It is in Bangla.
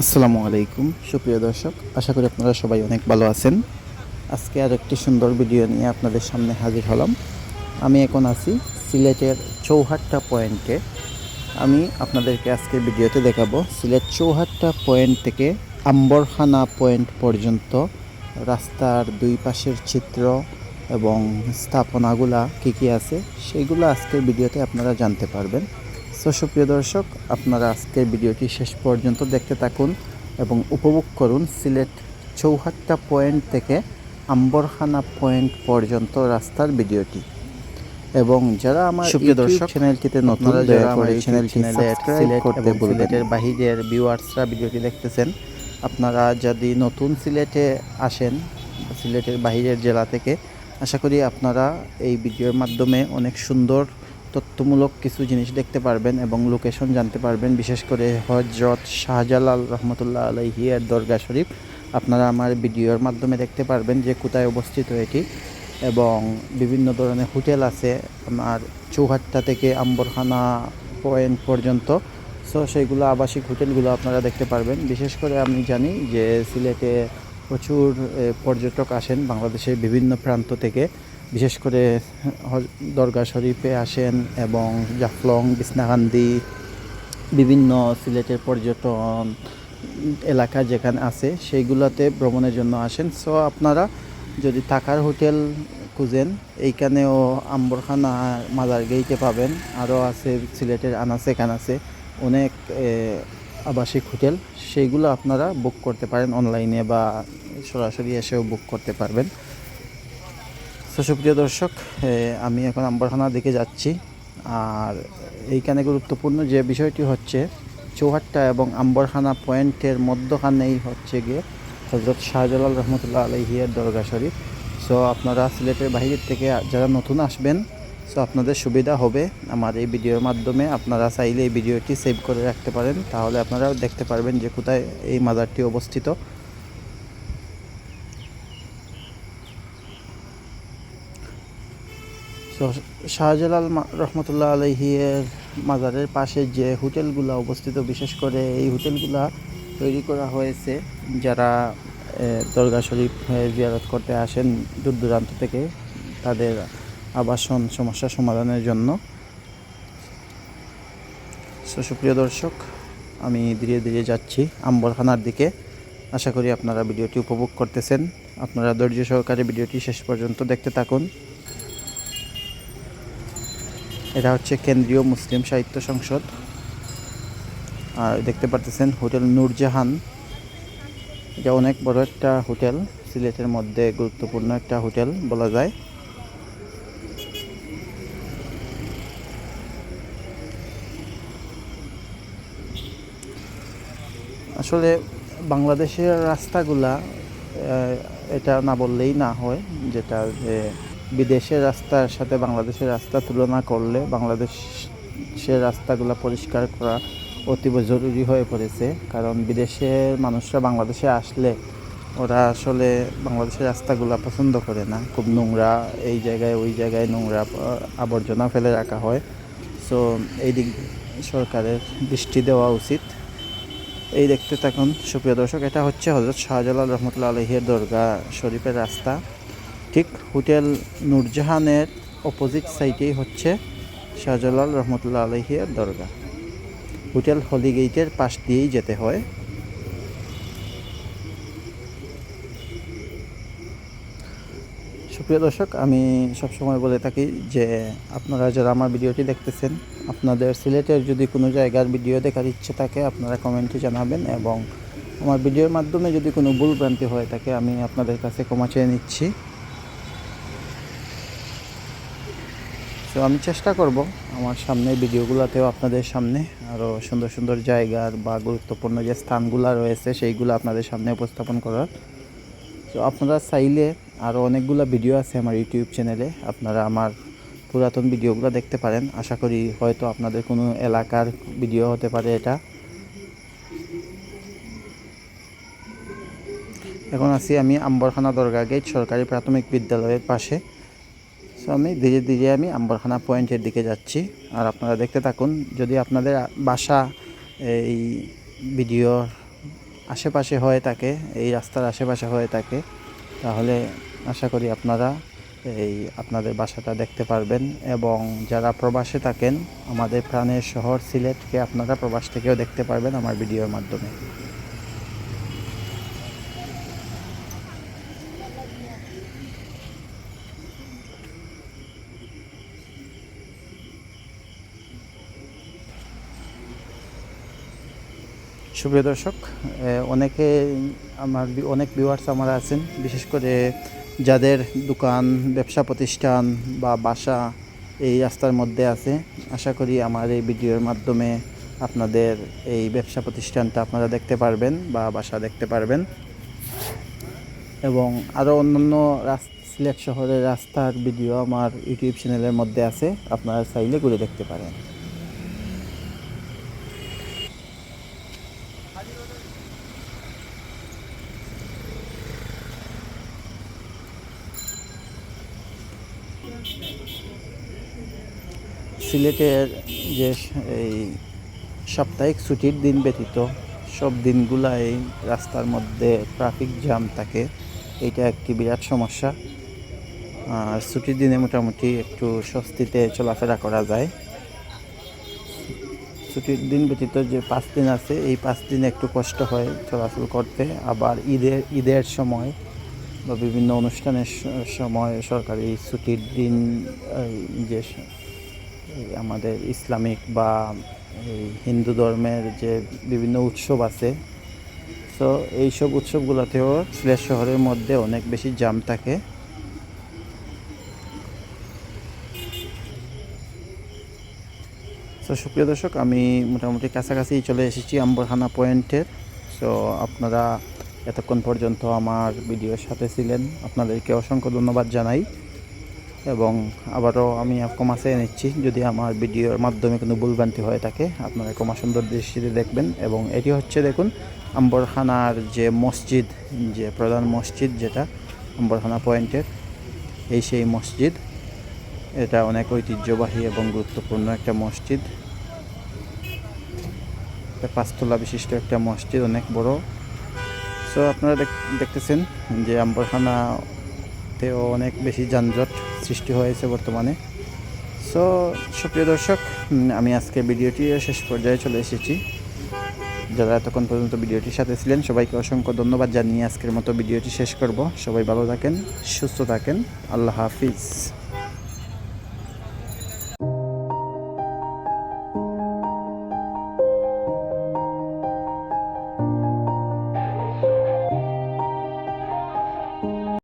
আসসালামু আলাইকুম। সুপ্রিয় দর্শক, আশা করি আপনারা সবাই অনেক ভালো আছেন। আজকে আর একটি সুন্দর ভিডিও নিয়ে আপনাদের সামনে হাজির হলাম। আমি এখন আছি সিলেটের চৌহাট্টা পয়েন্টে। আমি আপনাদেরকে আজকে ভিডিওতে দেখাবো সিলেট চৌহাট্টা পয়েন্ট থেকে আম্বরখানা পয়েন্ট পর্যন্ত রাস্তার দুই পাশের চিত্র এবং স্থাপনাগুলা কী কী আছে সেইগুলো আজকের ভিডিওতে আপনারা জানতে পারবেন। সো সুপ্রিয় দর্শক আপনারা আজকের ভিডিওটি শেষ পর্যন্ত দেখতে থাকুন এবং উপভোগ করুন সিলেট চৌহাট্টা পয়েন্ট থেকে আম্বরখানা পয়েন্ট পর্যন্ত রাস্তার ভিডিওটি। এবং যারা আমার সুপ্রিয় দর্শক চ্যানেলটিতে নতুন দয়া করে চ্যানেলটি সাবস্ক্রাইব করতে সিলেটের বাহিরের ভিউয়ার্সরা ভিডিওটি দেখতেছেন। আপনারা যদি নতুন সিলেটে আসেন সিলেটের বাহিরের জেলা থেকে আশা করি আপনারা এই ভিডিওর মাধ্যমে অনেক সুন্দর তথ্যমূলক কিছু জিনিস দেখতে পারবেন এবং লোকেশন জানতে পারবেন। বিশেষ করে হজরত শাহজালাল রহমতুল্লাহ আলহিয়ার দরগা শরীফ। আপনারা আমার ভিডিওর মাধ্যমে দেখতে পারবেন যে কোথায় অবস্থিত এটি এবং বিভিন্ন ধরনের হোটেল আছে আমার চৌহাট্টা থেকে আম্বরখানা পয়েন্ট পর্যন্ত। সো সেইগুলো আবাসিক হোটেলগুলো আপনারা দেখতে পারবেন। বিশেষ করে আমি জানি যে সিলেটে প্রচুর পর্যটক আসেন বাংলাদেশের বিভিন্ন প্রান্ত থেকে। বিশেষ করে দরগা শরীফে আসেন এবং জাফলং বিছনাকান্দি বিভিন্ন সিলেটের পর্যটন এলাকা যেখানে আছে, সেইগুলোতে ভ্রমণের জন্য আসেন। সো আপনারা যদি থাকার হোটেল খুঁজেন, এইখানেও আম্বরখানা মাদার গেইটে পাবেন। আরও আছে সিলেটের আনাসে কানাসে অনেক আবাসিক হোটেল। সেইগুলো আপনারা বুক করতে পারেন, অনলাইনে বা সরাসরি এসেও বুক করতে পারবেন। তো সুপ্রিয় দর্শক আমি এখন আম্বরখানার দিকে যাচ্ছি। আর এইখানে গুরুত্বপূর্ণ যে বিষয়টি হচ্ছে, চৌহাট্টা এবং আম্বরখানা পয়েন্টের মধ্যখানেই হচ্ছে গিয়ে হজরত শাহজালাল রহমতুল্লাহ আলহিয়ার দরগা শরীফ। সো আপনারা সিলেটের বাহিরের থেকে যারা নতুন আসবেন সো আপনাদের সুবিধা হবে। আমার এই ভিডিওর মাধ্যমে আপনারা চাইলে এই ভিডিওটি সেভ করে রাখতে পারেন। তাহলে আপনারা দেখতে পারবেন যে কোথায় এই মাজারটি অবস্থিত। তো শাহজালাল রহমতুল্লাহ আলহিয়ের মাজারের পাশে যে হোটেলগুলো অবস্থিত, বিশেষ করে এই হোটেলগুলা তৈরি করা হয়েছে, যারা দরগা শরীফ জিয়ারত করতে আসেন দূর দূরান্ত থেকে তাদের আবাসন সমস্যা সমাধানের জন্য। সুপ্রিয় দর্শক, আমি ধীরে ধীরে যাচ্ছি আম্বরখানার দিকে। আশা করি আপনারা ভিডিওটি উপভোগ করতেছেন। আপনারা ধৈর্য সহকারে ভিডিওটি শেষ পর্যন্ত দেখতে থাকুন। এটা হচ্ছে কেন্দ্রীয় মুসলিম সাহিত্য সংসদ। আর দেখতে পারতেছেন হোটেল নূরজাহান। এটা অনেক বড় একটা হোটেল, সিলেটের মধ্যে গুরুত্বপূর্ণ একটা হোটেল বলা যায়। আসলে বাংলাদেশের রাস্তাগুলা এটা না বললেই না হয় যেটা যে বিদেশের রাস্তার সাথে বাংলাদেশের রাস্তা তুলনা করলে বাংলাদেশের রাস্তাগুলো পরিষ্কার করা অতীব জরুরি হয়ে পড়েছে। কারণ বিদেশের মানুষরা বাংলাদেশে আসলে ওরা আসলে বাংলাদেশের রাস্তাগুলো পছন্দ করে না। খুব নোংরা এই জায়গায় ওই জায়গায় নোংরা আবর্জনা ফেলে রাখা হয়। সো এই দিক সরকারের দৃষ্টি দেওয়া উচিত। এই দেখতে থাকুন। সুপ্রিয় দর্শক, এটা হচ্ছে হজরত শাহজালাল রহমতুল্লাহ আলহির দরগা শরীফের রাস্তা। ঠিক হোটেল নূরজাহানের অপোজিট সাইডেই হচ্ছে শাহজালাল রহমতুল্লাহ আলহির দরগা হোটেল হলিগেটের পাশ দিয়েই যেতে হয়। সুপ্রিয় দর্শক, আমি সবসময় বলে থাকি যে আপনারা যারা আমার ভিডিওটি দেখতেছেন, আপনাদের সিলেটের যদি কোনো জায়গার ভিডিও দেখার ইচ্ছে থাকে, আপনারা কমেন্টে জানাবেন এবং আমার ভিডিওর মাধ্যমে যদি কোনো ভুল ভ্রান্তি হয়ে থাকে, আমি আপনাদের কাছে ক্ষমা চেয়ে নিচ্ছি। তো আমি চেষ্টা করব আমার সামনে ভিডিওগুলোতেও আপনাদের সামনে আরও সুন্দর সুন্দর জায়গার বা গুরুত্বপূর্ণ যে স্থানগুলো রয়েছে, সেইগুলো আপনাদের সামনে উপস্থাপন করার। তো আপনারা চাইলে আরও অনেকগুলো ভিডিও আছে আমার ইউটিউব চ্যানেলে, আপনারা আমার পুরাতন ভিডিওগুলো দেখতে পারেন। আশা করি হয়তো আপনাদের কোনো এলাকার ভিডিও হতে পারে এটা। এখন আছি আমি আম্বরখানা দরগা গেট সরকারি প্রাথমিক বিদ্যালয়ের পাশে। সো আমি ধীরে ধীরে আমি আম্বরখানা পয়েন্টের দিকে যাচ্ছি। আর আপনারা দেখতে থাকুন, যদি আপনাদের বাসা, এই ভিডিও আশেপাশে হয়ে থাকে, এই রাস্তার আশেপাশে হয়ে থাকে, তাহলে আশা করি আপনারা এই আপনাদের বাসাটা দেখতে পারবেন। এবং যারা প্রবাসে থাকেন, আমাদের প্রাণের শহর সিলেটকে আপনারা প্রবাস থেকেও দেখতে পারবেন আমার ভিডিওর মাধ্যমে। সুপ্রিয় দর্শক অনেকে আমার অনেক ভিউয়ার্স আমার আছেন, বিশেষ করে যাদের দোকান, ব্যবসা প্রতিষ্ঠান বা বাসা এই রাস্তার মধ্যে আছে, আশা করি আমার এই ভিডিওর মাধ্যমে আপনাদের এই ব্যবসা প্রতিষ্ঠানটা আপনারা দেখতে পারবেন বা বাসা দেখতে পারবেন। এবং আরও অন্যান্য সিলেট শহরের রাস্তার ভিডিও আমার ইউটিউব চ্যানেলের মধ্যে আছে, আপনারা চাইলে ঘুরে দেখতে পারেন। সিলেটের যে এই সাপ্তাহিক ছুটির দিন ব্যতীত সব দিনগুলাই রাস্তার মধ্যে ট্রাফিক জ্যাম থাকে এটা একটি বিরাট সমস্যা। আর ছুটির দিনে মোটামুটি একটু স্বস্তিতে চলাফেরা করা যায়। ছুটির দিন ব্যতীত যে পাঁচ দিন আছে, এই পাঁচ দিন একটু কষ্ট হয় চলাচল করতে। আবার ঈদের ঈদের সময় বা বিভিন্ন অনুষ্ঠানের সময় সরকারি ছুটির দিন যে আমাদের ইসলামিক বা এই হিন্দু ধর্মের যে বিভিন্ন উৎসব আছে তো এইসব উৎসবগুলোতেও সিলেট শহরের মধ্যে অনেক বেশি জাম থাকে। তো সুপ্রিয় দর্শক, আমি মোটামুটি কাছাকাছি চলে এসেছি আম্বরখানা পয়েন্টের সো আপনারা এতক্ষণ পর্যন্ত আমার ভিডিওর সাথে ছিলেন। আপনাদেরকে অসংখ্য ধন্যবাদ জানাই। এবং আবারও আমি ক্ষমা চেয়ে নিচ্ছি, যদি আমার ভিডিওর মাধ্যমে কোনো ভুলভ্রান্তি হয়ে থাকে, আপনারা ক্ষমা সুন্দর দৃষ্টিতে দেখবেন। এবং এটি হচ্ছে, দেখুন, আম্বরখানার যে মসজিদ, যে প্রধান মসজিদ যেটা, আম্বরখানা পয়েন্টের, এই সেই মসজিদ। এটা অনেক ঐতিহ্যবাহী এবং গুরুত্বপূর্ণ একটা মসজিদ। পাঁচতলা বিশিষ্ট একটা মসজিদ, অনেক বড়। সো আপনারা দেখ- দেখতেছেন যে আম্বরখানাতেও অনেক বেশি যানজট সৃষ্টি হয়েছে বর্তমানে। সো সুপ্রিয় দর্শক আমি আজকে ভিডিওটি শেষ পর্যায়ে চলে এসেছি। যারা এতক্ষণ পর্যন্ত ভিডিওটির সাথে ছিলেন, সবাইকে অসংখ্য ধন্যবাদ জানিয়ে আজকের মতো ভিডিওটি শেষ করব। সবাই ভালো থাকেন, সুস্থ থাকেন। আল্লাহ হাফিজ।